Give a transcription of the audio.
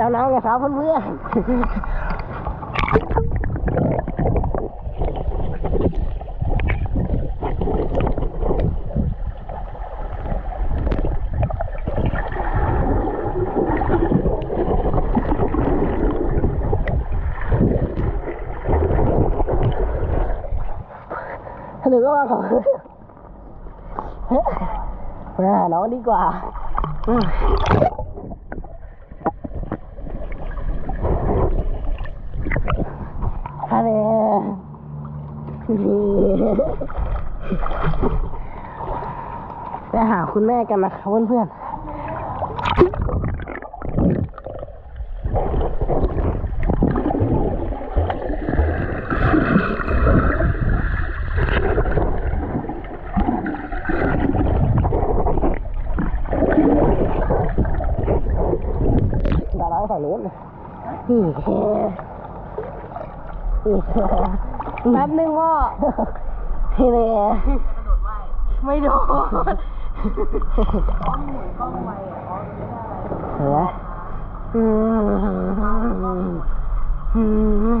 ดำน้ำกันครับเพื่อนหรือว่าเขาไปหาน้องดีกว่า อืมอะไรไปหาคุณแม่กันนะครับเพื่อนๆดาราฝั่งนู้นนี่ แป๊บนึงพ่อนี่เลยไม่โดนเห็นไหมอืมอืม